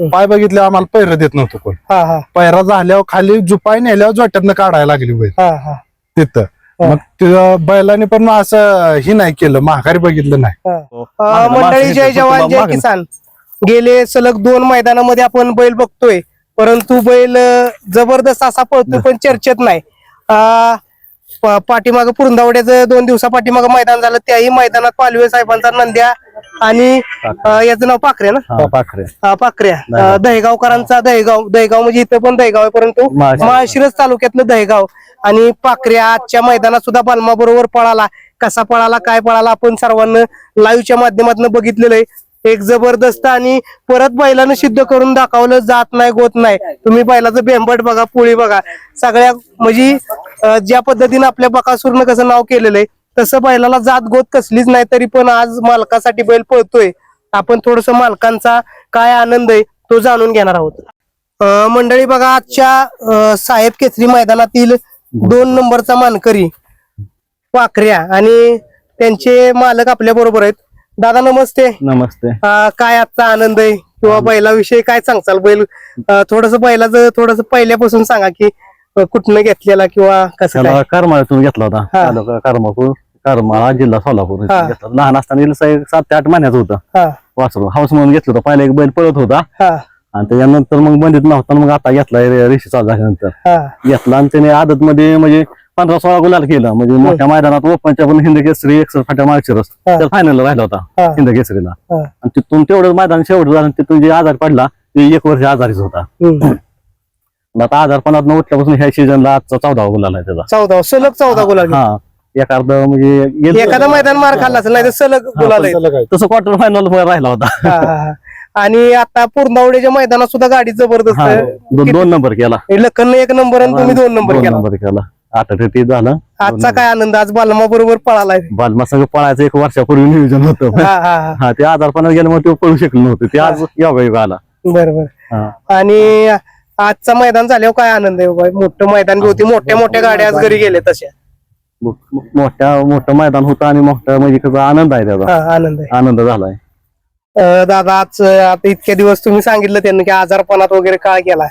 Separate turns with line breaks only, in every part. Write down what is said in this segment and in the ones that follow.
पाय बघितले आम्हाला पैर देत नव्हतं कोण.
हा हा.
पैरा झाल्यावर खाली जुपाय नेल्यावर जोट्यातनं काढायला लागली बैल.
हा हा.
तिथं. मग तिथं बैलाने पण असं ही नाही केलं महागारी बघितलं नाही.
हा.
हो.
अ, मंडळी जय जवान जय किसान. गेले सलग दोन मैदानामध्ये आपण बैल बघतोय. परंतु बैल अ, जबरदस्त असा पळतोय पण चर्चेत नाही. पाठीमाग पुरंदावड्याचं दोन दिवसा पाठीमाग मैदान झालं त्याही मैदानात पालवे साहेबांचा नंद्या आणि अ, याचं नाव पाखरे ना?
हा, पाखरे.
पाखऱ्या अ, दहेगावकरांचा दहेगाव दहेगाव म्हणजे इथं पण दहेगाव आहे परंतु
माळशिरस.
माळशिरस तालुक्यातलं दहेगाव. आणि पाखऱ्या आजच्या मैदानात सुद्धा बालमा बरोबर पळाला. कसा पळाला काय पळाला आपण सर्वांना लाईव्हच्या माध्यमातून बघितलेलं आहे. एक जबरदस्त आणि परत बैलानं सिद्ध करून दाखवलं जात नाही गोत नाही. तुम्ही बैलाचं बेंबट बघा पुळी बघा. सगळ्या म्हणजे अ, ज्या पद्धतीनं आपल्या बकासूरनं कसं नाव केलेलं आहे तसं बैलाला जात गोत कसलीच नाही तरी पण आज मालकासाठी बैल पळतोय. आपण थोडस मालकांचा काय आनंद आहे तो जाणून घेणार आहोत. मंडळी बघा आजच्या साहेब केसरी मैदानातील दोन नंबरचा मानकरी पाखऱ्या आणि त्यांचे मालक आपल्या बरोबर आहेत. दादा नमस्ते.
नमस्ते.
काय आजचा आनंद आहे? किंवा बैलाविषयी काय सांगचाल बैल थोडस बैलाचं थोडस पहिल्यापासून सांगा की कुठनं घेतलेला किंवा कसं काय?
त्याला करमाळ्यातून घेतला होता.
हा.
तालुका करमापूर करमाळा जिल्हा सोलापूर इथून
हा.
घेतला. लहान असताना साहेब सात ते आठ महिन्याचं होतं.
हा.
वासरू हाऊस म्हणून घेतलं होतं. पहिला एक बैल पळत होता.
हा.
आणि त्याच्यानंतर मग बंदीत नव्हता. आणि मग आता घेतला रेषी चालू झाल्यानंतर.
हा.
घेतला आणि त्याने आदत मध्ये म्हणजे पंधरा सोळा गुलाल केलं. म्हणजे मोठ्या मैदानात ओपनच्या पण हिंद केसरी एकसठ फाट्या माळशिरस.
हा.
त्या फायनल राहिला होता. हिंद केसरीला.
हा.
आणि तिथून तेवढं मैदान शेवट झालं आणि तिथून जे आजार पडला ते एक वर्ष आजारीच होता.
हम्म.
मग आता आजारपणात उठल्यापासून ह्या सीझनला आजचा चौदा गुलाल आहे त्याचा.
चौदा सलग चौदा गुलाल
हा एखादं म्हणजे गेलं-
एखादा मैदान मार खाल्ला असेल नाही तर सलग गुलाल
तसं क्वार्टर फायनल राहिला होता.
हा, हा, हा. आणि आता पूर्णावड्याच्या मैदानात सुद्धा गाडी जबरदस्त
हा. दोन दोन नंबर केला.
लखननं एक नंबर आणि तुम्ही दोन नंबर
दोन
केला.
नंबर केला. आठ अठ्ठी झालं.
आजचा काय आनंद? आज बालमा बरोबर पळालाय.
बालमा संघ पळायचं एक वर्षापूर्वी नियोजन होतं.
हा हा हा.
हा ते आजारपणात गेल्यामुळे ते पळू शकलो नव्हते. ते आज योगायोग आला.
बरोबर
हा.
आणि आजचा मैदान झाल्यावर काय आनंद आहे बाबा? मोठं मैदान बी होती. मोठ्या मोठ्या गाड्या आज घरी गेले तशा
मोठ्या मोठं मैदान होतं आणि मोठा म्हणजे कसा आनंद आहे त्याचा.
हा आनंद आहे.
आनंद झालाय.
दादा आज आता इतके दिवस तुम्ही सांगितलं त्यांनी की आजारपणात वगैरे काय केला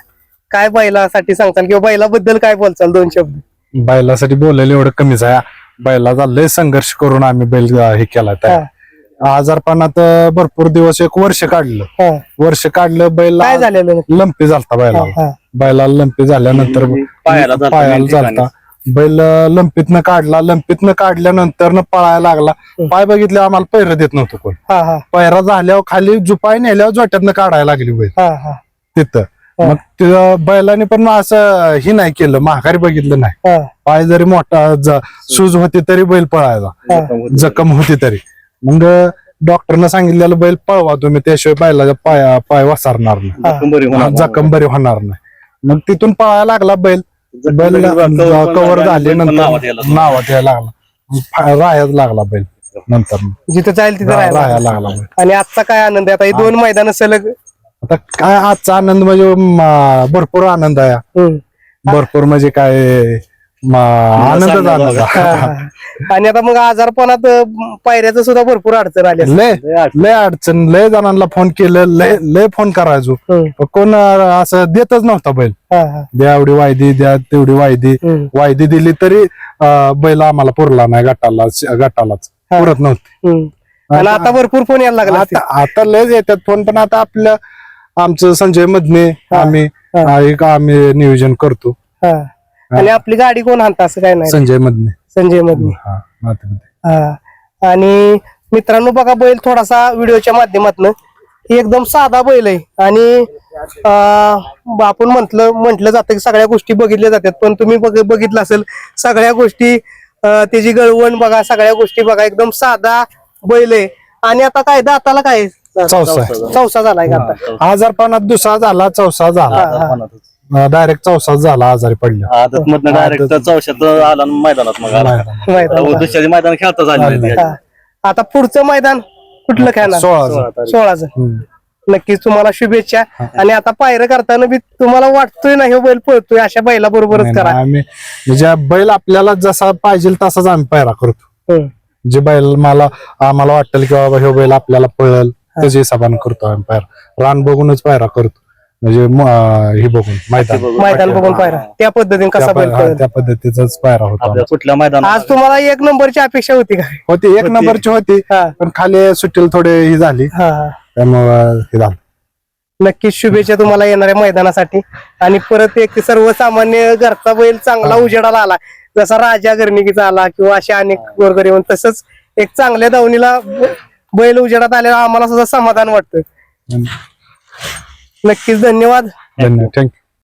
काय बैलासाठी सांगताल किंवा बैलाबद्दल काय बोलचाल दोन शब्द?
बैलासाठी बोलायला एवढं कमीच आहे. बैलाचा लय संघर्ष करून आम्ही बैल हे केला
हा,
आजारपणात भरपूर दिवस एक वर्ष काढलं.
हा.
वर्ष काढलं बैल
काय झालेलं नक्की?
लंपी झालता
हा,
बैला
हा.
बैलाला लंपी झाल्यानंतर
पायाला झालता,
पायाला. झालता. बैल लंपीतनं काढला. लंपीतनं काढल्यानंतर न पळायला लागला. पाय बघितले आम्हाला पैर देत नव्हतं कोण.
हा हा.
पैरा झाल्यावर खाली जुपाय नेल्यावर जोट्यातनं काढायला लागली बैल.
हा हा.
तिथं. मग तिथं बैलाने पण असं ही नाही केलं. महागारी बघितलं नाही.
हा.
पाय जरी मोठा ज- सूज होती तरी बैल पळायचा. जखम होती तरी. मग डॉक्टरनं सांगितलेलं बैल पळवा तुम्ही त्याशिवाय बैलाच्या पाय पाय वसारणार नाही. जखम बरी होणार नाही. मग तिथून पळायला लागला बैल. बैल कव्हर झाले नंतर नावात यायला लागला. राहायला लागला बैल नंतर.
जिथं जाईल तिथं राहायला
राहायला लागला. बैल.
आणि आजचा काय आनंद आहे? आता हे दोन मैदान सलग
आता काय आजचा आनंद म्हणजे भरपूर आनंद आहे. भरपूर म्हणजे काय म, आनंद झाला.
आणि आता मग आजारपणात पायऱ्याचं सुद्धा भरपूर अडचण आली असेल.
लय लय अडचण लय जणांना फोन केलं लय लय फोन करायचो
हम्म.
पण कोण असं देतच नव्हता बैल
हा, हा.
द्या एवढी वायदी द्या तेवढी वायदी
हम्म.
वायदी दिली तरी अं, बैल आम्हाला पुरला नाही गटाला गटालाच
हा.
पुरत नव्हती
हम्म. आणि आता भरपूर फोन यायला लागला
आता आता लय येतात फोन पण आता आपलं आमचं संजय मधने आम्ही
हा.
एक आम्ही नियोजन करतो
हा. आणि आपली गाडी कोण आणता असं काय नाही.
संजय मधने.
संजय मधनी.
हा.
हा. आणि मित्रांनो बघा बैल थोडासा व्हिडिओच्या माध्यमातून एकदम साधा बैल आहे. आणि अं, आपण म्हंटल म्हटलं जातं की सगळ्या गोष्टी बघितल्या जातात. पण तुम्ही बघ- बघितलं असेल सगळ्या गोष्टी अं, त्याची गळवण बघा सगळ्या गोष्टी बघा एकदम साधा बैल आहे. आणि आता काय दाताला काय?
चौसा आहे.
चौसा झालाय का आता?
आजारपणात दुसरा झाला चौसा झाला. डायरेक्ट चौसा झाला आजारी
आदत मधनं डायरेक्ट चौशात आला आणि मैदानात मग आला. दुसऱ्या मैदान खेळता झाले
हा. आता पुढचं मैदान कुठलं खेळणार?
सोळा
सोळाचं नक्कीच तुम्हाला शुभेच्छा. आणि आता पायरं करताना बी तुम्हाला वाटतोय ना हे बैल पळतोय अशा बैला बरोबरच करा.
आम्ही म्हणजे बैल आपल्याला जसा पाहिजे तसाच आम्ही पायरा करतो.
हम्म.
जे बैल मला आम्हाला वाटेल की बाबा हे बैल आपल्याला पळल त्याच्या हिशोबाने करतो आम्ही पायरा. रान बघूनच पायरा करतो. म्हणजे म- हे बघून मैदान.
मैदान बघून पायरा. त्या पद्धतीने कसा
त्या
बैल
हा,
पळेल.
त्या पद्धतीचाच पायरा होता.
आपल्या कुठल्या मैदानात
आज तुम्हाला एक नंबरची अपेक्षा होती का?
होती एक नंबरची होती
हा.
पण खाली सुट्टीला थोडी ही झाली.
हा. हा
त्यामुळं हे झालं.
नक्कीच शुभेच्छा तुम्हाला येणाऱ्या मैदानासाठी. आणि परत एक सर्वसामान्य घरचा बैल चांगला उजेडाला आला. जसा राजा गर्णिकीचा आला किंवा अशा अनेक गोरगरी येऊन तसंच एक चांगल्या दावणीला ब- बैल उजेडात आल्याला आम्हाला सुद्धा समाधान वाटतं. नक्कीच धन्यवाद.
धन्यवाद. थँक्यू